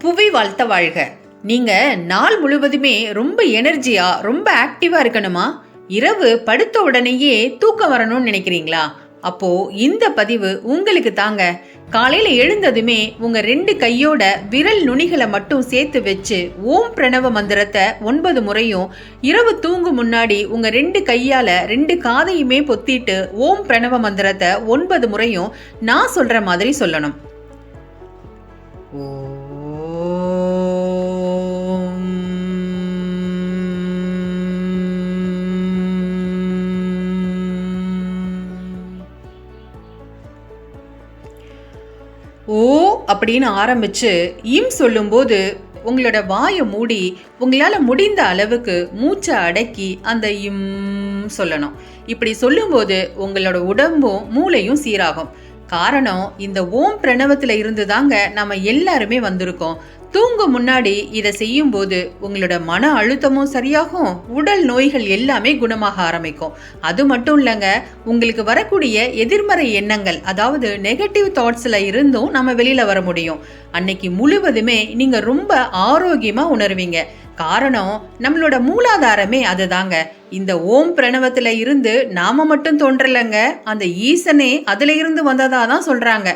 புவி வாழ்த்த வாழ்க. நீங்க நாள் முழுவதுமே ரொம்ப எனர்ஜியா ரொம்ப ஆக்டிவா இருக்கணுமா? இரவு படுத்த உடனேயே தூக்கம் வரணும்னு நினைக்கிறீங்களா? அப்போ இந்த பதிவு உங்களுக்கு தாங்க. காலையில எழுந்ததுமே உங்க ரெண்டு கையோட விரல் நுனிகளை மட்டும் சேர்த்து வச்சு ஓம் பிரணவ மந்திரத்தை ஒன்பது முறையும் இரவு தூங்கும் முன்னாடி உங்க ரெண்டு கையால ரெண்டு காதையுமே பொத்திட்டு ஓம் பிரணவ மந்திரத்தை ஒன்பது முறையும் நான் சொல்ற மாதிரி சொல்லணும். ஓ. ஓ அப்படின்னு ஆரம்பிச்சு இம் சொல்லும்போது உங்களோட வாயை மூடி உங்களால முடிந்த அளவுக்கு மூச்சை அடக்கி அந்த இம் சொல்லணும். இப்படி சொல்லும்போது உங்களோட உடம்பும் மூளையும் சீராகும். காரணம் இந்த ஓம் பிரணவத்துல இருந்து தாங்க நம்ம எல்லாருமே வந்திருக்கோம். தூங்கும் முன்னாடி இதை செய்யும்போது உங்களோட மன அழுத்தமும் சரியாகும் உடல் நோய்கள் எல்லாமே குணமாக ஆரம்பிக்கும். அது மட்டும் இல்லைங்க உங்களுக்கு வரக்கூடிய எதிர்மறை எண்ணங்கள் அதாவது நெகட்டிவ் தாட்ஸில் இருந்தும் நம்ம வெளியில் வர முடியும். அன்னைக்கு முழுவதுமே நீங்கள் ரொம்ப ஆரோக்கியமாக உணர்வீங்க. காரணம் நம்மளோட மூலாதாரமே அதுதாங்க. இந்த ஓம் பிரணவத்தில் இருந்து நாம மட்டும் தோன்றலைங்க அந்த ஈசனே அதுல இருந்து வந்ததா தான் சொல்கிறாங்க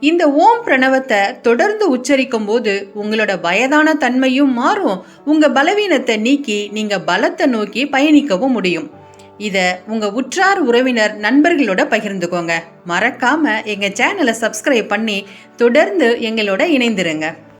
இந்த ஓம் பிரணவத்தை தொடர்ந்து உச்சரிக்கும் போது உங்களோட வயதான தன்மையும் மாறும். உங்க பலவீனத்தை நீக்கி நீங்க பலத்தை நோக்கி பயணிக்கவும் முடியும். இத உங்க உற்றார் உறவினர் நண்பர்களோட பகிர்ந்துக்கோங்க. மறக்காம எங்க சேனலை சப்ஸ்கிரைப் பண்ணி தொடர்ந்து எங்களோட இணைந்திருங்க.